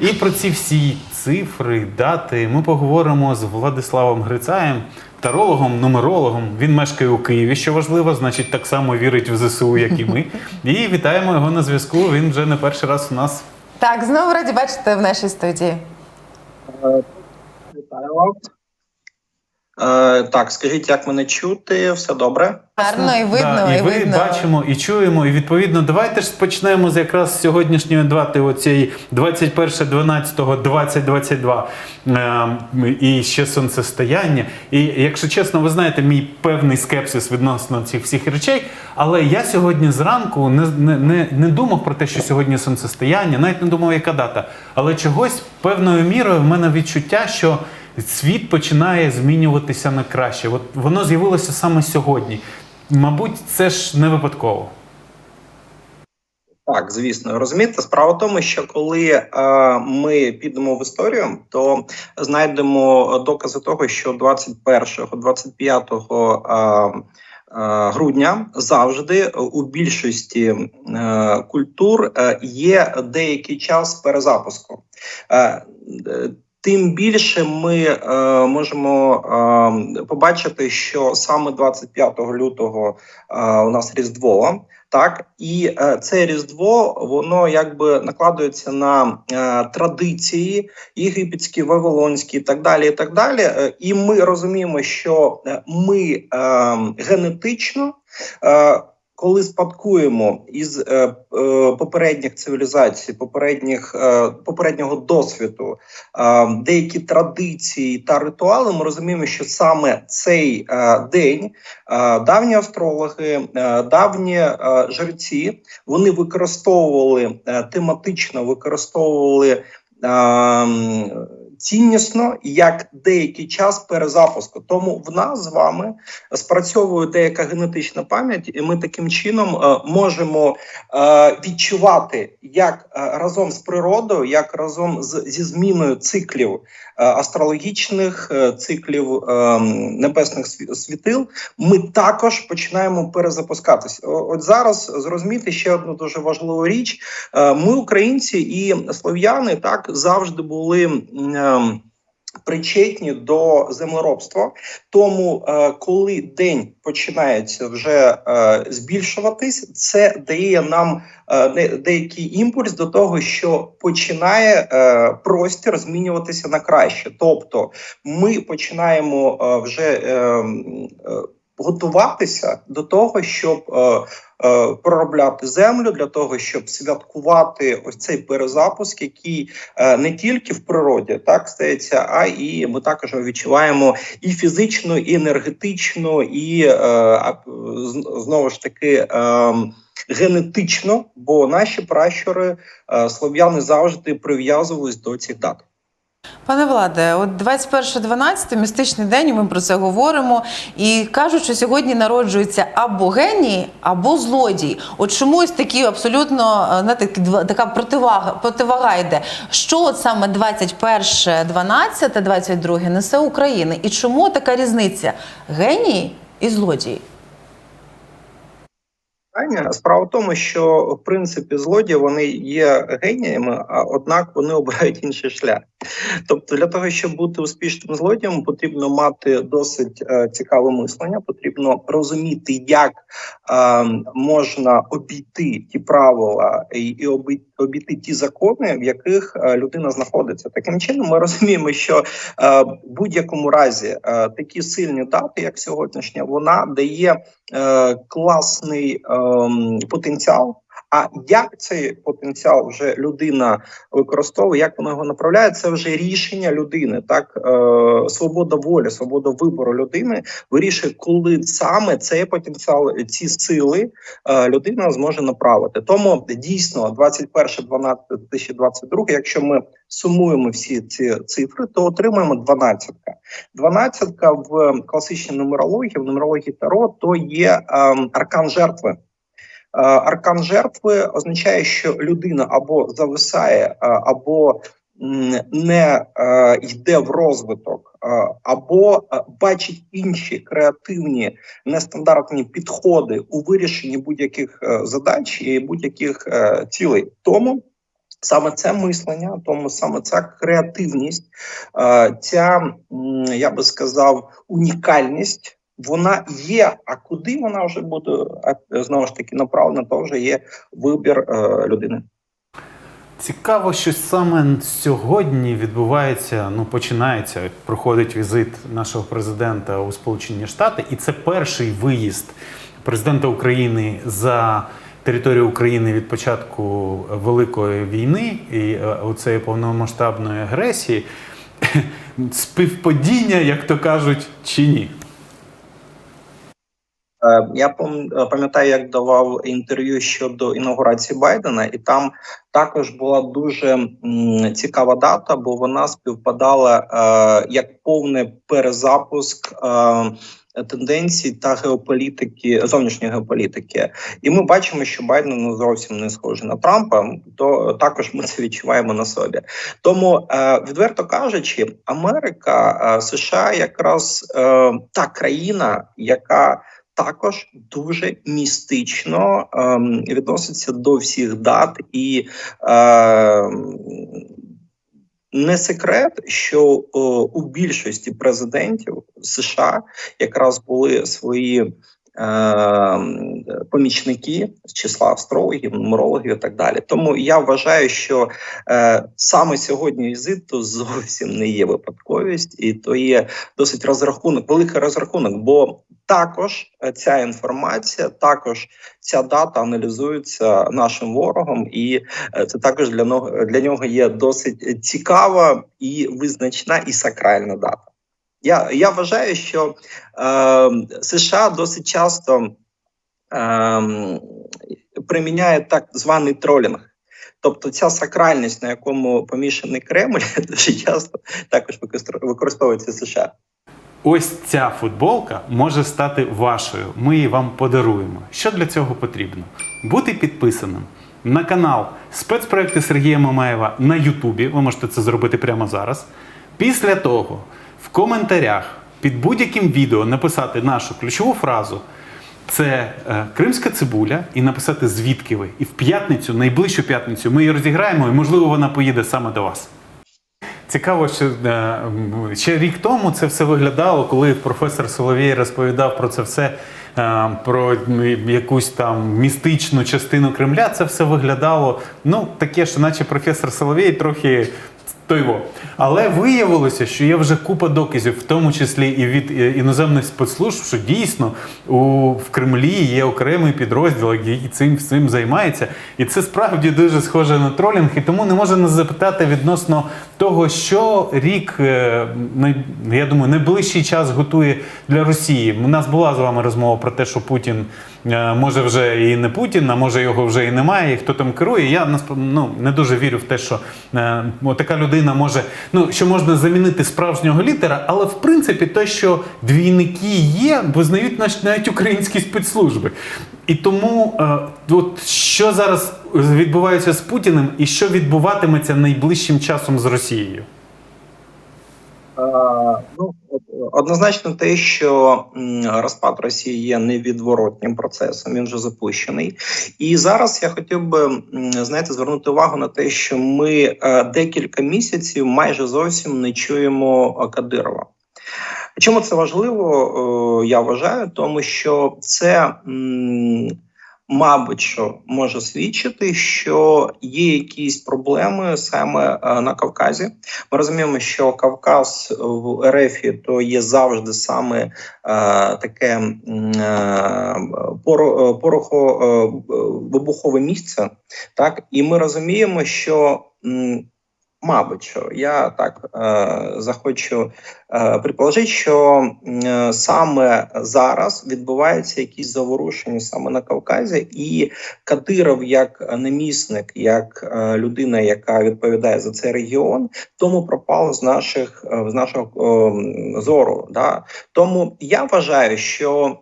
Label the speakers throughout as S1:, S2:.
S1: І про ці всі цифри, дати ми поговоримо з Владиславом Грицаєм, тарологом, нумерологом. Він мешкає у Києві, що важливо, значить, так само вірить в ЗСУ, як і ми. І вітаємо його на зв'язку. Він вже не перший раз у нас.
S2: Так, знову раді бачити в нашій студії.
S3: Вітаю вас. Е, так, скажіть, як мене чути? Все добре?
S2: Гарно і видно,
S1: Да,
S2: і,
S1: і ви
S2: видно.
S1: бачимо, і чуємо. І відповідно, давайте ж почнемо з якраз сьогоднішньої дати, оцієї 21.12.2022 е, і ще сонцестояння. І якщо чесно, ви знаєте, мій певний скепсис відносно цих всіх речей. Але я сьогодні зранку не, не, не, не думав про те, що сьогодні сонцестояння, навіть не думав, яка дата. Але чогось певною мірою в мене відчуття, що світ починає змінюватися на краще. От воно з'явилося саме сьогодні. Мабуть, це ж не випадково.
S3: Так, звісно, розумієте, справа в тому, що коли е, ми підемо в історію, то знайдемо докази того, що 21-25 е, е, грудня завжди у більшості е, культур е, є деякий час перезапуску. Е, е, Тим більше ми е, можемо е, побачити, що саме 25 лютого е, у нас Різдво, так і е, це Різдво воно якби накладується на е, традиції єгипетські, вавилонські, і так далі. І так далі. Е, і ми розуміємо, що е, ми е, генетично. Е, коли спадкуємо із е, е, попередніх цивілізацій, попередніх е, попереднього досвіду, е, деякі традиції та ритуали, ми розуміємо, що саме цей е, день е, давні астрологи, е, давні е, жреці, вони використовували е, тематично, використовували. е, Ціннісно як деякий час перезапуску, тому в нас з вами спрацьовує деяка генетична пам'ять, і ми таким чином е, можемо е, відчувати як е, разом з природою, як разом з зі зміною циклів астрологічних е, циклів е, небесних сві- світил, ми також починаємо перезапускатися. От зараз зрозуміти ще одну дуже важливу річ: Е, ми, українці і слов'яни, так завжди були. Причетні до землеробства, тому е, коли день починається вже е, збільшуватись, це дає нам е, деякий імпульс до того, що починає простір змінюватися на краще. Тобто, ми починаємо вже е, е, готуватися до того, щоб е, е, проробляти землю для того, щоб святкувати ось цей перезапуск, який е, не тільки в природі так стається, а і ми також відчуваємо і фізично, і енергетично, і е, знову ж таки. Е, Генетично, бо наші пращури е, слов'яни завжди прив'язувались до цих дат.
S2: Пане Владе, от 21.12, містичний день, ми про це говоримо. І кажуть, що сьогодні народжуються або генії, або злодії. От чомусь такі абсолютно е, знаєте, така противага, противага йде. Що от саме 21.12, 22 несе України? І чому така різниця? Генії і злодії?
S3: Питання. Справа в тому, що в принципі злодії вони є геніями, а однак вони обирають інший шлях. Тобто, для того, щоб бути успішним злодієм, потрібно мати досить е, цікаве мислення, потрібно розуміти, як е, можна обійти ті правила і, і оби- обійти ті закони, в яких е, людина знаходиться. Таким чином, ми розуміємо, що е, в будь-якому разі е, такі сильні дати, як сьогоднішня, вона дає класний ем, потенціал. А як цей потенціал вже людина використовує, як вона його направляє, це вже рішення людини. Так е, свобода волі, свобода вибору людини вирішує, коли саме цей потенціал, ці сили е, людина зможе направити. Тому дійсно 21.12.2022, якщо ми сумуємо всі ці цифри, то отримаємо дванадцятка. Дванадцятка в класичній нумерології, в нумерології Таро, то є ем, аркан жертви. Е, Аркан жертви означає, що людина або зависає, е, або не е, йде в розвиток, або бачить інші креативні нестандартні підходи у вирішенні будь-яких задач і будь-яких цілей. Тому Саме це мислення, тому саме ця креативність, ця я би сказав, унікальність. Вона є. А куди вона вже буде знову ж таки направлена, то вже є вибір е, людини.
S1: Цікаво, що саме сьогодні відбувається, ну починається, проходить візит нашого президента у Сполучені Штати, і це перший виїзд президента України за територію України від початку Великої війни і е, оцеї повномасштабної агресії. Співпадіння, як то кажуть, чи ні?
S3: Е, Я пам'ятаю, як давав інтерв'ю щодо інаугурації Байдена, і там також була дуже цікава дата, бо вона співпадала е, як повний перезапуск. Е, Тенденцій та геополітики, зовнішньої геополітики, і ми бачимо, що Байден ну, зовсім не схожий на Трампа. То також ми це відчуваємо на собі. Тому, е, відверто кажучи, Америка, е, США якраз е, та країна, яка також дуже містично ем, відноситься до всіх дат, і ем, не секрет, що о, у більшості президентів США якраз були свої. Ем, Помічники з числа астрологів, нумерологів і так далі. Тому я вважаю, що е, саме сьогодні візит то зовсім не є випадковість, і то є досить розрахунок, великий розрахунок, бо також е, ця інформація, також ця дата аналізується нашим ворогом, і е, це також для нього для нього є досить цікава і визначна і сакральна дата. Я, я вважаю, що е, США досить часто е, приміняє так званий тролінг. Тобто ця сакральність, на якому помішаний Кремль, дуже часто також використовується- США.
S1: Ось ця футболка може стати вашою. Ми її вам подаруємо. Що для цього потрібно? Бути підписаним на канал спецпроекти Сергія Мамаєва на Ютубі. Ви можете це зробити прямо зараз. Після того коментарях під будь-яким відео написати нашу ключову фразу. Це е, кримська цибуля, і написати звідки ви. І в п'ятницю, найближчу п'ятницю, ми її розіграємо, і можливо вона поїде саме до вас. Цікаво, що е, ще рік тому це все виглядало, коли професор Соловій розповідав про це все, е, про якусь там містичну частину Кремля. Це все виглядало ну таке, що наче професор Соловій трохи. Тойво. Але виявилося, що є вже купа доказів, в тому числі і від е, іноземних спецслужб, що дійсно у, в Кремлі є окремий підрозділ, який цим всім займається. І це справді дуже схоже на тролінг. І тому не можна запитати відносно того, що рік, е, я думаю, найближчий час готує для Росії. У нас була з вами розмова про те, що Путін е, може вже і не Путін, а може його вже і немає, і хто там керує. Я ну, не дуже вірю в те, що така людина може, ну що можна замінити справжнього літера, але в принципі те, що двійники є, визнають наш- навіть українські спецслужби. І тому, е, от що зараз відбувається з Путіним, і що відбуватиметься найближчим часом з Росією?
S3: Е, Ну однозначно, те, що розпад Росії є невідворотнім процесом, він вже запущений. І зараз я хотів би знаєте, звернути увагу на те, що ми е, декілька місяців майже зовсім не чуємо е, Кадирова. Чому це важливо? Я вважаю, тому що це. Мабуть, що може свідчити, що є якісь проблеми саме е, на Кавказі. Ми розуміємо, що Кавказ в РФ то є завжди саме е, таке е, порохо вибухове місце. Так, і ми розуміємо, що мабуть, що я так е, захочу е, предположити, що е, саме зараз відбуваються якісь заворушення саме на Кавказі, і Кадиров як намісник, як е, людина, яка відповідає за цей регіон, тому пропав з наших з нашого зору. Да? Тому я вважаю, що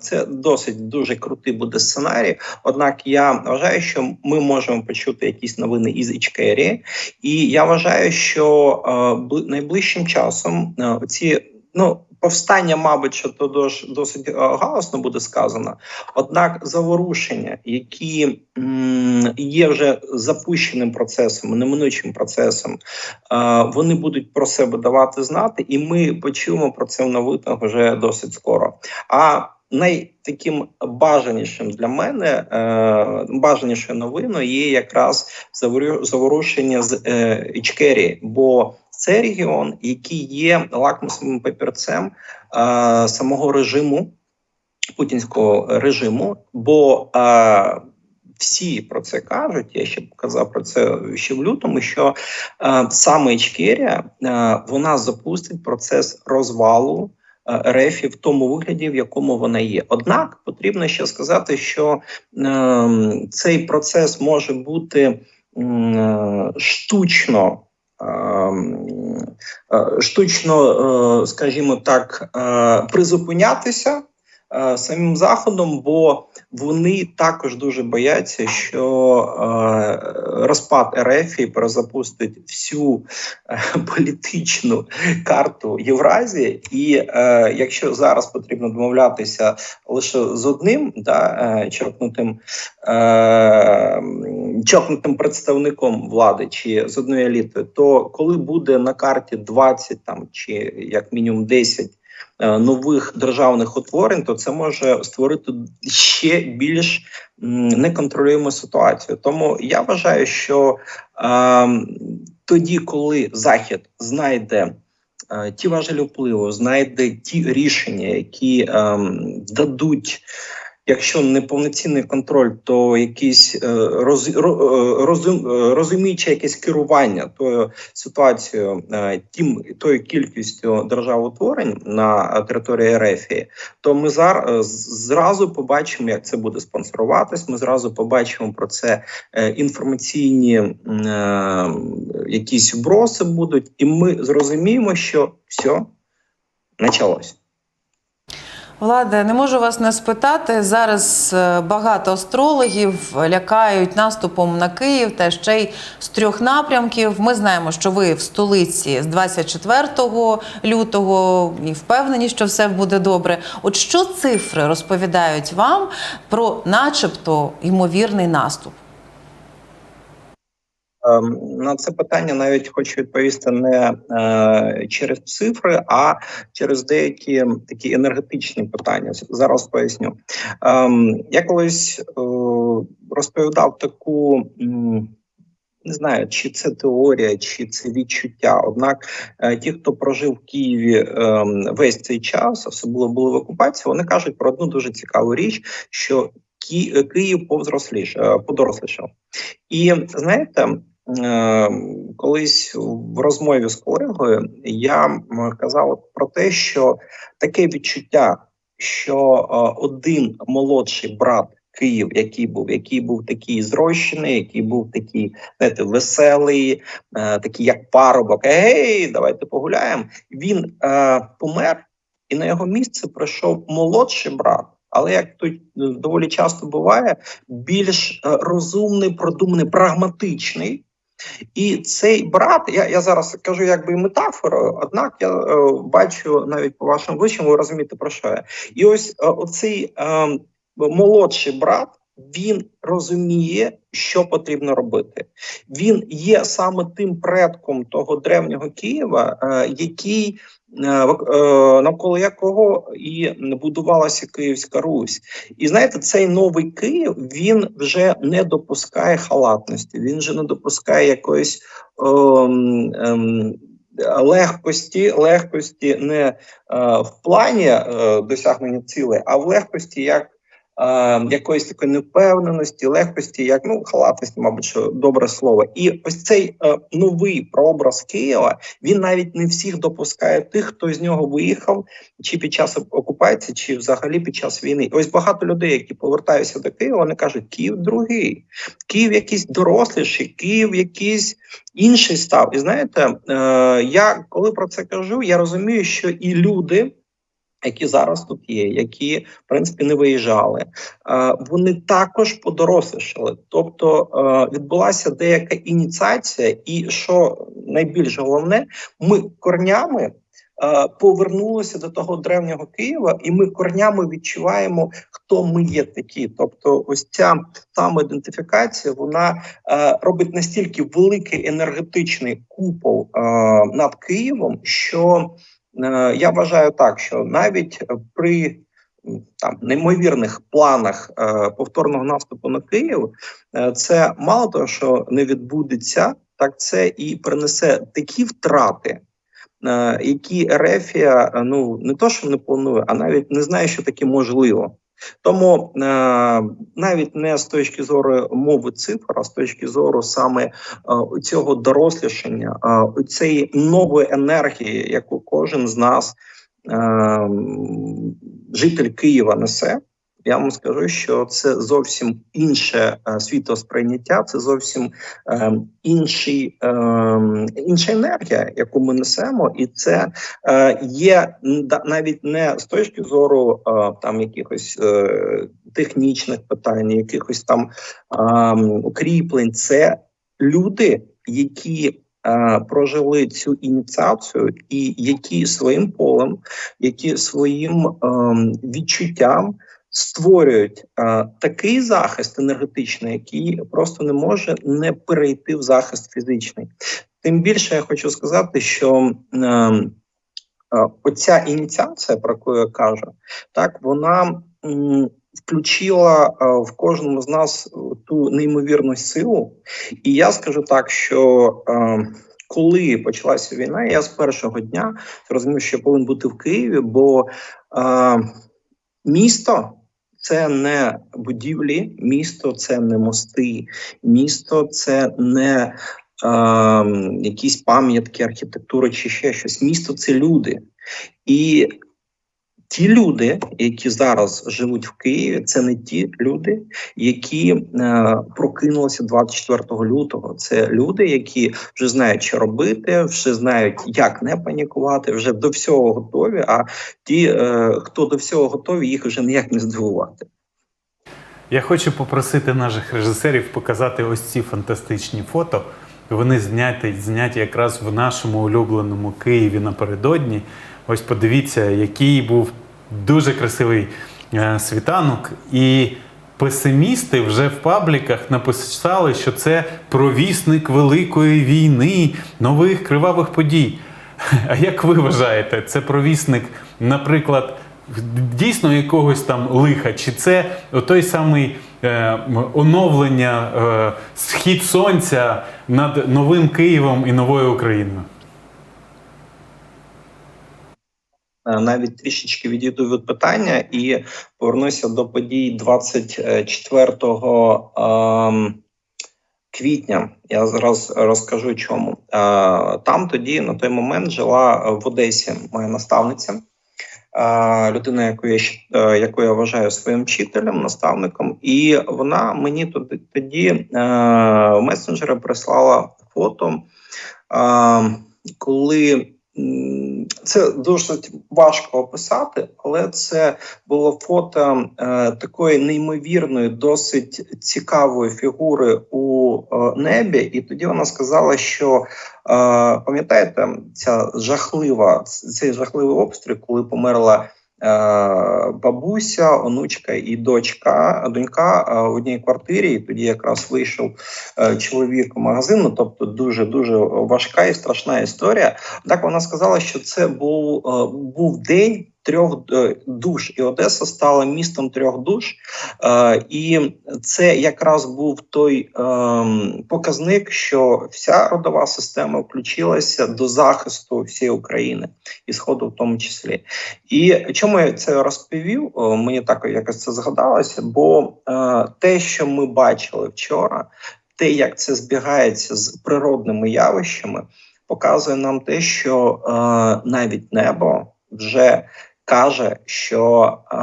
S3: це досить дуже крутий буде сценарій. Однак я вважаю, що ми можемо почути якісь новини із Ічкерії, і я вважаю, що найближчим часом е, ці ну. повстання, мабуть, що то досить е, галасно буде сказано. Однак заворушення, які є вже запущеним процесом, неминучим процесом, е, вони будуть про себе давати знати, і ми почуємо про це в новинах вже досить скоро. А найтаким бажанішим для мене е, бажанішою новиною є якраз заворушення з е, Ічкерії, бо це регіон, який є лакмусовим папірцем е, самого режиму путінського режиму, бо всі про це кажуть. Я ще казав про це ще в лютому. Що е, саме Ічкерія е, вона запустить процес розвалу. Е, РФ в тому вигляді, в якому вона є. Однак потрібно ще сказати, що е, цей процес може бути е, штучно. ем, е, Штучно, скажімо так, призупинятися самим заходом, бо вони також дуже бояться, що е, розпад РФ перезапустить всю е, політичну карту Євразії, і е, якщо зараз потрібно домовлятися лише з одним, да, е, чокнутим, е, представником влади чи з одної еліти, то коли буде на карті 20 там чи як мінімум 10 е, нових державних утворень, то це може створити ще більш неконтролюємо ситуацію. Тому я вважаю, що е, тоді, коли Захід знайде е, ті важелі впливу, знайде ті рішення, які е, дадуть. Якщо не повноцінний контроль, то якийсь е, роз, е, розум, е, розуміючи якесь керування тою ситуацією, тим тою кількістю державотворень на території РФ, то ми зараз зразу побачимо, як це буде спонсоруватись. Ми зразу побачимо про це інформаційні якісь вброси будуть, і ми зрозуміємо, що все почалось.
S2: Владе, не можу вас не спитати. Зараз е, багато астрологів лякають наступом на Київ та ще й з трьох напрямків. Ми знаємо, що ви в столиці з 24 лютого і впевнені, що все буде добре. От що цифри розповідають вам про, начебто, ймовірний наступ?
S3: Ем, На це питання навіть хочу відповісти не е, через цифри, а через деякі такі енергетичні питання. Зараз поясню. Ем, я колись е, розповідав таку. Не знаю, чи це теорія, чи це відчуття. Однак е, ті, хто прожив в Києві ем, весь цей час, особливо були в окупації, вони кажуть про одну дуже цікаву річ, що Ки- Київ повзросліш, подорослішав. І знаєте, колись в розмові з колегою я казав про те, що таке відчуття, що е, один молодший брат. Київ, який був, який був такий зрощений, який був такий, знаєте, веселий, е, такий як парубок. Гей, давайте погуляємо. Він е, помер, і на його місце прийшов молодший брат. Але як тут е, доволі часто буває, більш розумний, продуманий, прагматичний. І цей брат, я, я зараз кажу якби метафорою, однак я е, бачу навіть по вашим вищим, ви розумієте про що я. І ось е, оцей е, молодший брат. Він розуміє, що потрібно робити. Він є саме тим предком того древнього Києва, е, який е, е, навколо якого і будувалася Київська Русь. І знаєте, цей новий Київ він вже не допускає халатності, він вже не допускає якоїсь ем, ем, легкості, легкості не е, в плані е, досягнення цілей, а в легкості як. Е, Якоїсь такої невпевненості, легкості, як ну халатності, мабуть, що добре слово, і ось цей е, новий прообраз Києва він навіть не всіх допускає тих, хто з нього виїхав, чи під час окупації, чи взагалі під час війни. Ось багато людей, які повертаються до Києва, вони кажуть, Київ другий, Київ якийсь доросліший, Київ якийсь інший став. І знаєте, е, я коли про це кажу, я розумію, що і люди. Які зараз тут є, які в принципі не виїжджали, е, вони також подорослішали. Тобто е, відбулася деяка ініціація, і що найбільш головне, ми корнями е, повернулося до того древнього Києва, і ми корнями відчуваємо, хто ми є такі. Тобто, ось ця самоідентифікація вона робить настільки великий енергетичний купол над Києвом, що я вважаю так, що навіть при там неймовірних планах е, повторного наступу на Київ, е, це мало того, що не відбудеться, так це і принесе такі втрати. е, Які Ерефія е, ну не то, що не планує, а навіть не знає, що таке можливо. Тому е, навіть не з точки зору мови цифр, а з точки зору саме е, цього дорослішання, е, цієї нової енергії, яку кожен з нас, житель Києва, несе. Я вам скажу, що це зовсім інше е, світосприйняття, це зовсім е, інший, е, інша енергія, яку ми несемо, і це е, є навіть не з точки зору е, там якихось е, технічних питань, якихось там е, укріплень. Це люди, які е, прожили цю ініціацію, і які своїм полем, які своїм е, відчуттям створюють е, такий захист енергетичний, який просто не може не перейти в захист фізичний. Тим більше я хочу сказати, що е, е, оця ініціація, про яку я кажу, так вона включила е, в кожному з нас ту неймовірну силу. І я скажу так, що коли почалася війна, я з першого дня зрозумів, що я повинен бути в Києві, бо місто. Це не будівлі, місто це не мости, місто це не е, якісь пам'ятки архітектури чи ще щось. Місто це люди. І ті люди, які зараз живуть в Києві, це не ті люди, які е, прокинулися 24 лютого. Це люди, які вже знають, що робити, вже знають, як не панікувати, вже до всього готові. А ті, е, хто до всього готові, їх вже ніяк не здивувати.
S1: Я хочу попросити наших режисерів показати ось ці фантастичні фото. Вони зняті, зняті якраз в нашому улюбленому Києві напередодні. Ось подивіться, який був дуже красивий е, світанок. І песимісти вже в пабліках написали, що це провісник великої війни, нових кривавих подій. А як ви вважаєте, це провісник, наприклад, дійсно якогось там лиха, чи це той самий оновлення, е, схід сонця над новим Києвом і новою Україною?
S3: Е, навіть трішечки відійду від питання і повернуся до подій 24 ем, квітня. Я зараз розкажу чому. Е, Там тоді на той момент жила в Одесі моя наставниця. Людина, яку я е, яку я вважаю своїм вчителем, наставником, і вона мені тоді, тоді е, в месенджери прислала фото, коли це досить важко описати, але це було фото е, такої неймовірної, досить цікавої фігури у е, небі. І тоді вона сказала, що е, пам'ятаєте, ця жахлива цей жахливий обстріл, коли померла. Е, Бабуся, онучка і дочка, донька е, в одній квартирі. І тоді якраз вийшов е, чоловік в магазин. Ну, тобто дуже дуже важка і страшна історія. Так вона сказала, що це був, був день трьох е, душ, і Одеса стала містом трьох душ. Е, І це якраз був той ем, показник, що вся родова система включилася до захисту всієї України і сходу, в тому числі. І чому я це розповів? Мені так якось це згадалося, бо е, те, що ми бачили вчора, те, як це збігається з природними явищами, показує нам те, що е, навіть небо вже каже, що е,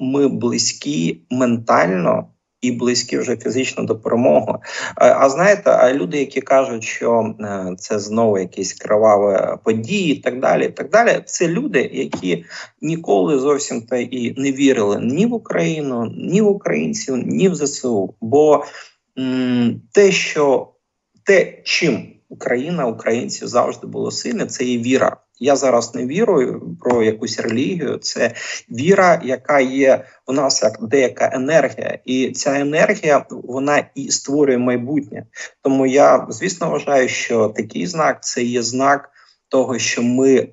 S3: ми близькі ментально. І близькі вже фізично до перемоги. А, а знаєте, а люди, які кажуть, що е, це знову якісь криваві події, і так далі, і так далі, це люди, які ніколи зовсім та і не вірили ні в Україну, ні в українців, ні в ЗСУ. Бо м, те, що те, чим Україна, українці завжди було сильне, це є віра. Я зараз не вірую про якусь релігію. Це віра, яка є у нас як деяка енергія, і ця енергія вона і створює майбутнє. Тому я звісно вважаю, що такий знак це є знак того, що ми е,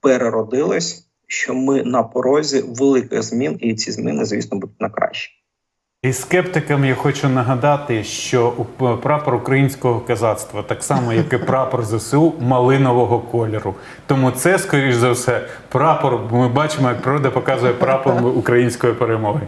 S3: переродились, що ми на порозі великих змін, і ці зміни, звісно, будуть на краще.
S1: І скептикам я хочу нагадати, що у- прапор українського козацтва, так само як і прапор ЗСУ, малинового кольору. Тому це, скоріш за все, прапор. Ми бачимо, як природа показує прапор української перемоги.